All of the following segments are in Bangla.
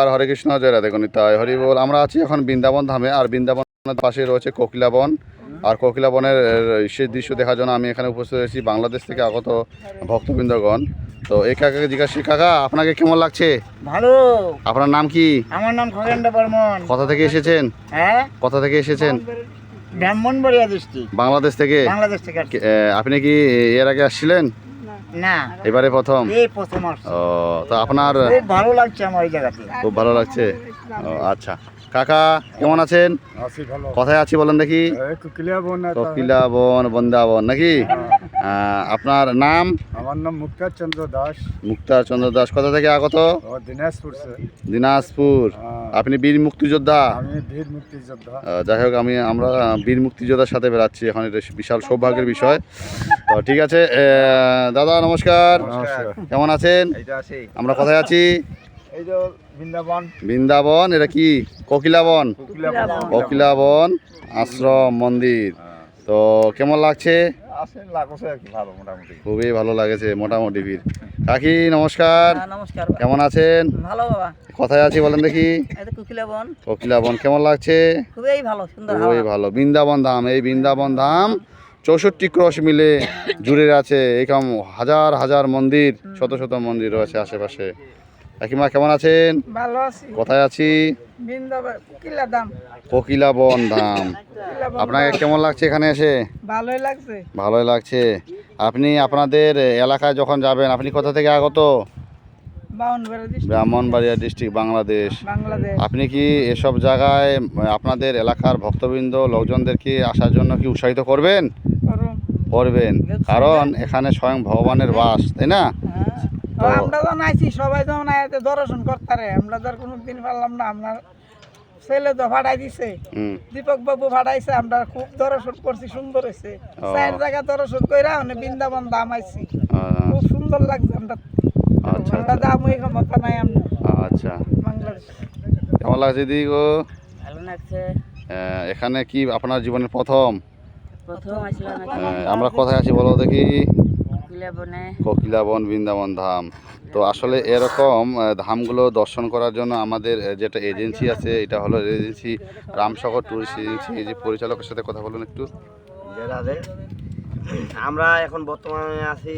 আর হরে কৃষ্ণ জয় রাধে গণিতায়। হরি বল আমরা আছি এখন বৃন্দাবন ধামে আর বৃন্দাবনের পাশে রয়েছে কোকিলাবন। আর কোকিলাবনের সেই দৃশ্য দেখার জন্য আমি এখানে উপস্থিত হয়েছি বাংলাদেশ থেকে আগত ভক্তবৃন্দগণ। তো এই কাকাকে জিজ্ঞাসা কাকা আপনাকে কেমন লাগছে? ভালো। আপনার নাম কি? আমার নাম খগেন্দ্র বর্মন। কোথা থেকে এসেছেন? হ্যাঁ? কোথা থেকে এসেছেন? ব্রাহ্মণবাড়িয়া ডিস্ট্রিক্ট। বাংলাদেশ থেকে? বাংলাদেশ থেকে আপনি কি এর আগে আসছিলেন? না। এবারে প্রথম? এই প্রথম আসছি ও তো আপনার খুব ভালো লাগছে আমার এই জায়গাতে খুব ভালো লাগছে? ও আচ্ছা। কাকা কেমন আছেন? কথায় আছি বলেন দেখি। এই কুকিলিয়া বোন বন্দাবন নাকি? আপনার নাম? আমার নাম মুক্তার চন্দ্র দাস। মুক্তার চন্দ্র দাস। কোথা থেকে আগত? দিনাজপুর দিনাজপুর। হ্যাঁ, আপনি বীর মুক্তিযোদ্ধা? আমি বীর মুক্তিযোদ্ধা। যাই হোক আমি আমরা বীর মুক্তিযোদ্ধার সাথে বেরাচ্ছি এখন এটা বিশাল সৌভাগ্যের বিষয়। তো ঠিক আছে দাদা নমস্কার। নমস্কার। কেমন আছেন? আমরা কোথায় আছি? বৃন্দাবন। বৃন্দাবন এটা কি? কোকিলাবন। কোকিলাবন আশ্রম মন্দির। তো কেমন লাগছে? আছে লাগছে আর কি ভালো মোটামুটি। খুবই ভালো লাগেছে মোটামুটি ভিড়। কাকি নমস্কার। নমস্কার। কেমন আছেন? ভালো বাবা। কোথায় আছি বলেন দেখি। এই বন। কোকিলাবন কেমন লাগছে? খুবই ভালো সুন্দর খুবই ভালো। বৃন্দাবন ধাম এই বৃন্দাবন ধাম চৌষট্টি ক্রস মিলে জুড়ে আছে। এরকম হাজার হাজার মন্দির শত শত মন্দির রয়েছে আশেপাশে। কাকিমা কেমন আছেন? ভালো আছি। কোথায় আছি? বৃন্দাবন কিলা দাম কোকিলাবন ধাম। কিলা আপনাকে কেমন লাগছে এখানে এসে? ভালোই লাগছে। ভালোই লাগছে। আপনি আপনাদের এলাকায় যখন যাবেন আপনি কোথা থেকে আগত? ব্রাহ্মণবাড়িয়া ডিস্ট্রিক্ট বাংলাদেশ। আপনি কি এসব জায়গায় আপনাদের এলাকার ভক্তবৃন্দ লোকজনদেরকে আসার জন্য কি উৎসাহিত করবেন? করবেন। কারণ এখানে স্বয়ং ভগবানের বাস তাই না? আমরা যখন আইছি সবাই আয়াতে দর্শন করতারে আমরা তো কোনো দিন পারলাম না আপনার ছেলে তো ভাড়াই দিছে। দীপক বাবু ভাড়াইছে আমরা খুব দর্শন করছি সুন্দর হয়েছে। চার জায়গা দর্শন কইরা মানে বৃন্দাবন দাম আইছি। খুব সুন্দর লাগছে আমরা। আচ্ছা আমরা দাম ওই ক্ষমতা নাই আমরা। আচ্ছা। বাংলাদেশ। কেমন লাগছে দিদি গো? ভালো লাগছে। এখানে কি আপনার জীবনের প্রথম? প্রথম আসলাম আমরা কোথায় আছি বলো দেখি। কোকিলাবন বৃন্দাবন ধাম। তো আসলে এরকম ধামগুলো দর্শন করার জন্য আমাদের যেটা এজেন্সি আছে এটা হলো এজেন্সি রামসাগর ট্যুরিস্ট এজেন্সি এই যে পরিচালকের সাথে কথা বলুন একটু। আমরা এখন বর্তমানে আছি।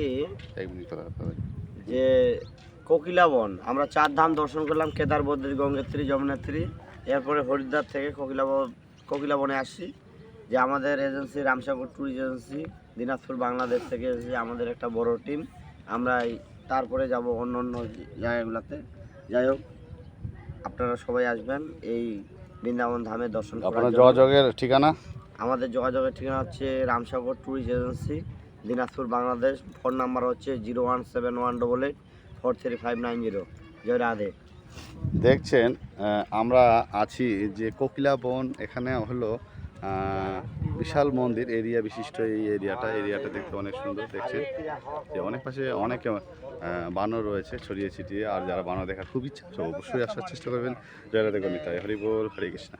যে কোকিলাবন আমরা চার ধাম দর্শন করলাম কেদার বদ্রী গঙ্গোত্রী যমুনেত্রী। এরপরে হরিদ্বার থেকে কোকিলাবন কোকিলাবনে আসছি। যে আমাদের agency Ramsagar tourist agency Dinajpur Bangladesh থেকে এসেছি আমাদের একটা বড় টিম আমরা তারপরে যাব অন্য অন্য জায়গাগুলোতে। যাই হোক আপনারা সবাই আসবেন এই বৃন্দাবন ধামে দর্শন আপনার যোগাযোগের ঠিকানা? আমাদের যোগাযোগের ঠিকানা হচ্ছে Ramsagar tourist agency Dinajpur Bangladesh. Phone number হচ্ছে zero one seven one double eight four three five nine zero. জয় রাধে। দেখছেন আমরা আছি যে কোকিলা বন এখানে হলো বিশাল মন্দির, এরিয়া বিশিষ্ট এই এরিয়াটা এরিয়াটা দেখতে অনেক সুন্দর দেখছে যে অনেক পাশে অনেক বানর রয়েছে ছড়িয়ে ছিটিয়ে, আর যারা বানর দেখার খুব ইচ্ছা অবশ্যই আসার চেষ্টা করবেন। জয়রাধে গণিতায় হরিবোল হরে কৃষ্ণ।